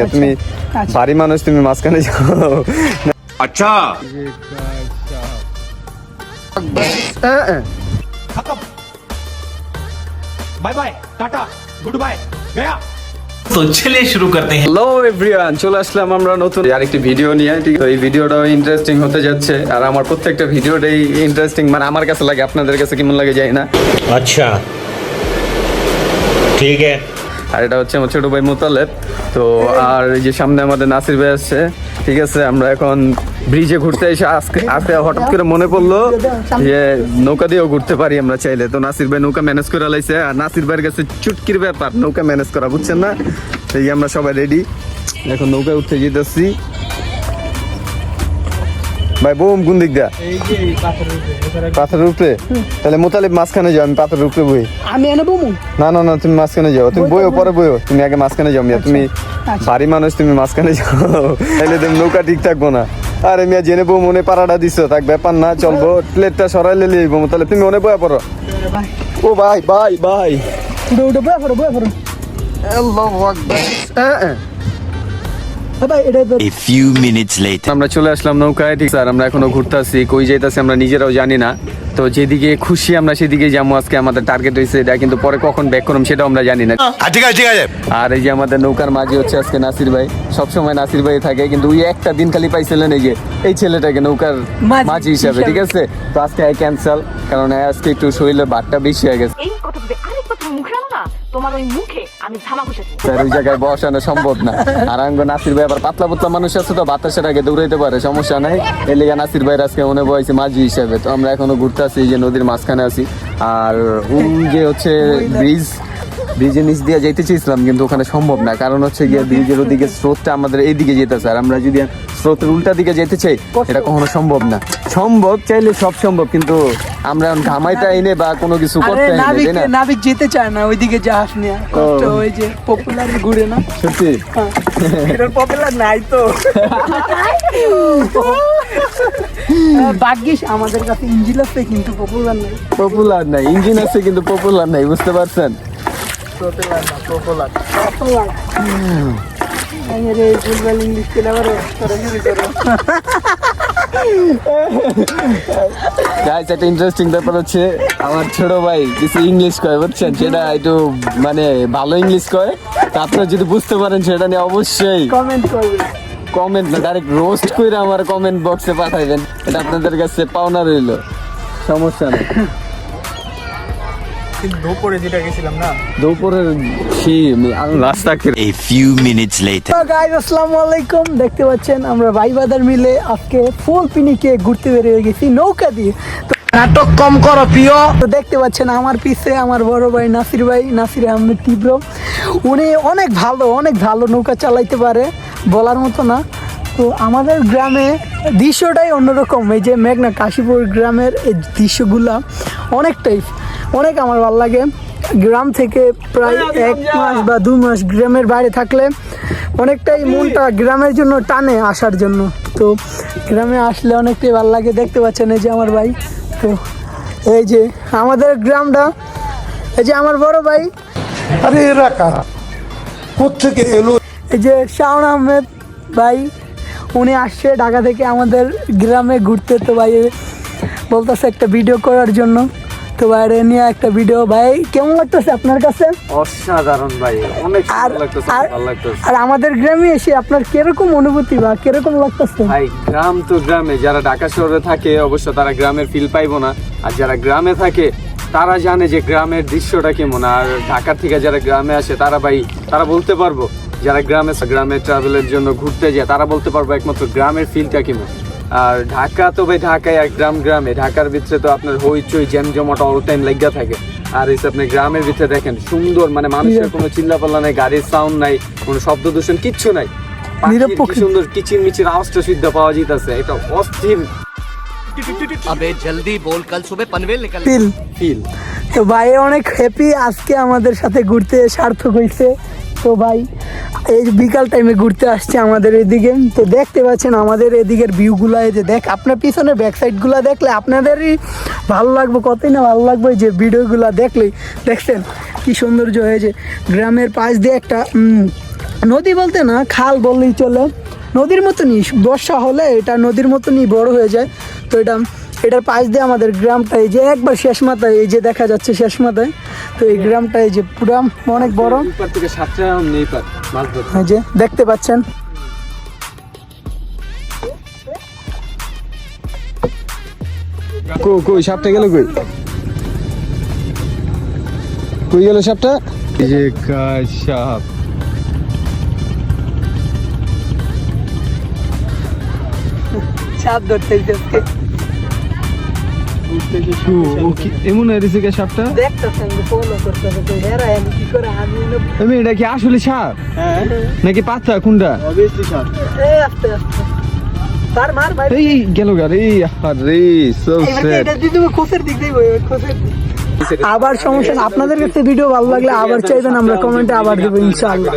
আচ্ছা। তুমি আচ্ছা। বাড়ি মানুষ তুমি মাঝখানে যাও। আচ্ছা। হ্যালো এভরিওয়ান চলে আসলাম আমরা নতুন আরেকটি ভিডিও নিয়ে। ঠিক এই ভিডিওটাও ইন্টারেস্টিং হতে যাচ্ছে। আর আমার প্রত্যেকটা ভিডিওটাই ইন্টারেস্টিং মানে আমার কাছে লাগে আপনাদের কাছে কেমন লাগে যায় আচ্ছা। ঠিক আর এটা হচ্ছে আমার ছোট ভাই মোতালেব। তো আর এই যে সামনে আমাদের নাসির ভাই আসছে ঠিক আছে, আমরা এখন ব্রিজে ঘুরতে এসে আজকে আজকে হঠাৎ করে মনে পড়ল যে নৌকা দিয়েও ঘুরতে পারি আমরা চাইলে। তো নাসির ভাই নৌকা ম্যানেজ করে লাইছে, আর নাসির ভাইয়ের কাছে চুটকির ব্যাপার, নৌকা ম্যানেজ করা, বুঝছেন না? এই আমরা সবাই রেডি এখন নৌকায় উঠতে যেতেছি। ভাই বোম কোন দিক দিয়া? পাথরের উপরে তাহলে মোতালেব মাঝখানে যাও আমি পাথরের উপরে বই। আমি এনে বমু? না না না তুমি মাঝখানে যাও। তুমি বইও পরে বইও। তুমি আগে মাঝখানে যাও মিয়া। তুমি ভারী মানুষ তুমি মাঝখানে যাও। তাহলে তুমি নৌকা ঠিক থাকব না। আরে মিয়া জেনে বউ মনে পাড়াটা দিছো। তাক ব্যাপার না চলবো। প্লেটটা সরাইলে লিখব তাহলে তুমি মনে বয়া পড়ো। ও ভাই ভাই ভাই। উঠে উঠে বয়ে পড়ো বয়ে পড়ো। আল্লাহু আকবার। A few minutes later. আমরা চলে আসলাম নৌকায় ঠিক স্যার আমরা এখনও ঘুরতেছি কই যাইতাছি আমরা নিজেরাও জানি না। তো যেদিকে খুশি আমরা সেদিকে যাব আজকে আমাদের টার্গেট হয়েছে এটা কিন্তু পরে কখন ব্যাক করুম সেটাও আমরা জানি না। ঠিক আছে ঠিক আছে। আর এই যে আমাদের নৌকার মাঝে হচ্ছে আজকে নাসির ভাই সবসময় নাসির ভাই থাকে কিন্তু ওই একটা দিন খালি পাইছিলেন এই যে এই ছেলেটাকে নৌকার মাঝি হিসাবে ঠিক আছে? তো আজকে আই ক্যান্সেল কারণ আজকে একটু শরীরের ভাতটা বেশি হয়ে গেছে। মাঝখানে আছি। আর যে হচ্ছে ব্রিজ দিয়ে চেয়েছিলাম, কিন্তু ওখানে সম্ভব না। কারণ হচ্ছে গিয়ে ব্রিজের ওদিকে স্রোতটা আমাদের এইদিকে যেতেছে। আর আমরা যদি স্রোতের উল্টা দিকে যেতে চাই, এটা কখনো সম্ভব না। সম্ভব চাইলে সব সম্ভব, কিন্তু আমরা এখন ঘামাইটা এনে বা কোনো কিছু করতে তাই না? নাবিক যেতে চায় না ওইদিকে জাহাজ নিয়ে কষ্ট। ওই যে পপুলার ঘুরে না? সত্যি? এটার পপুলার নাই তো। ভাগ্যিস আমাদের কাছে ইঞ্জিল আছে কিন্তু পপুলার নাই। পপুলার নাই ইঞ্জিন আছে কিন্তু পপুলার নাই বুঝতে পারছেন? পপুলার না পপুলার পপুলার ইংলিশ করো। গাইস একটা ইন্টারেস্টিং ব্যাপার হচ্ছে আমার ছোট ভাই কিছু ইংলিশ কয় বুঝছেন? সেটা একটু মানে ভালো ইংলিশ কয়। তা আপনারা যদি বুঝতে পারেন সেটা নিয়ে অবশ্যই কমেন্ট কমেন্ট না ডাইরেক্ট রোস্ট করে আমার কমেন্ট বক্সে পাঠাইবেন। এটা আপনাদের কাছে পাওনা রইল। সমস্যা নেই। দুপুরের রাস্তা আসসালামু আলাইকুম। দেখতে পাচ্ছেন আমরা ভাই বাদার মিলে আজকে ফুল পিনিকে ঘুরতে বেরিয়ে গেছি নৌকা দিয়ে। নাটক কম করো প্রিয়। তো দেখতে পাচ্ছেন আমার পিছে আমার বড় ভাই নাসির ভাই নাসির আহমেদ তীব্র। উনি অনেক ভালো অনেক ভালো নৌকা চালাইতে পারে বলার মতো না। তো আমাদের গ্রামে দৃশ্যটাই অন্যরকম এই যে মেঘনা কাশীপুর গ্রামের এই দৃশ্যগুলা অনেকটাই অনেক আমার ভালো লাগে। গ্রাম থেকে প্রায় এক মাস বা দু মাস গ্রামের বাইরে থাকলে অনেকটাই মনটা গ্রামের জন্য টানে আসার জন্য। তো গ্রামে আসলে অনেকটাই ভালো লাগে দেখতে পাচ্ছেন এই যে আমার ভাই। তো এই যে আমাদের গ্রামটা এই যে আমার বড় ভাই। আরে এরা কারা? কোথেকে এলো? এই যে শাওন আহমেদ ভাই উনি আসছে ঢাকা থেকে আমাদের গ্রামে ঘুরতে। তো ভাই বলতেছে একটা ভিডিও করার জন্য। তো বাইরে নিয়ে একটা ভিডিও ভাই কেমন লাগতেছে আপনার কাছে? অসাধারণ ভাই অনেক আর আর আমাদের গ্রামে এসে আপনার কীরকম অনুভূতি বা কীরকম লাগতেছে? ভাই গ্রাম তো গ্রামে যারা ঢাকা শহরে থাকে অবশ্য তারা গ্রামের ফিল পাইবো না। আর যারা গ্রামে থাকে তারা জানে যে গ্রামের দৃশ্যটা কেমন। আর ঢাকা থেকে যারা গ্রামে আসে তারা ভাই তারা বলতে পারব যারা গ্রামে গ্রামে ট্রাভেলের জন্য ঘুরতে যায় তারা বলতে পারব একমাত্র গ্রামের ফিলটা কেমন। আর ঢাকা তো ভাই ঢাকায় আর গ্রাম গ্রামে। ঢাকার ভিতরে তো আপনার হইচই জ্যামজমাট অল টাইম লাগিয়া থাকে। আর এসে আপনি গ্রামের ভিতরে দেখেন সুন্দর মানে মানুষের কোনো চিল্লাপাল্লা নাই গাড়ির সাউন্ড নাই কোনো শব্দ দূষণ কিচ্ছু নাই। সুন্দর কিচির মিচির আওয়াজটা সিদ্ধ পাওয়া যাইতেছে এটা অস্থির। আবে জলদি বল কাল সুবে ফিল। ফিল। তো ভাই অনেক হ্যাপি আজকে আমাদের সাথে ঘুরতে সার্থক হইছে। তো ভাই, এই বিকাল টাইমে ঘুরতে আসছে আমাদের এদিকে। তো দেখতে পাচ্ছেন আমাদের এদিকের ভিউগুলো যে দেখ, আপনার পিছনে ব্যাক সাইডগুলো দেখলে আপনাদেরই ভালো লাগবে, কতই না ভালো লাগবে যে ভিডিওগুলো দেখলেই দেখছেন কি সৌন্দর্য হয়েছে। গ্রামের পাশ দিয়ে একটা নদী বলতে না, খাল বললেই চলে। নদীর মতনই, বর্ষা হলে এটা নদীর মতনই বড় হয়ে যায়। তো এটা এটার পাশ দিয়ে আমাদের গ্রামটা এই যে একবার শেষ মাথায় এই যে দেখা যাচ্ছে শেষ মাথায় তো এই গ্রামটা এই যে পুরা অনেক বড়। এই যে দেখতে পাচ্ছেন। কই কই সাপটা গেল কই? কই গেল সাপটা? এই যে কাজ সাপ? সাপ ধরতে কি এমন হয়েছে কে সাপটা আমি এটা কি আসলে সাপ? নাকি পাতা কোনটা এই গেল গা রে আরে আবার সমস্যা আপনাদের কাছে ভিডিও ভালো লাগলে আবার চাইবেন আমরা কমেন্টে আবার দেবো ইনশাআল্লাহ।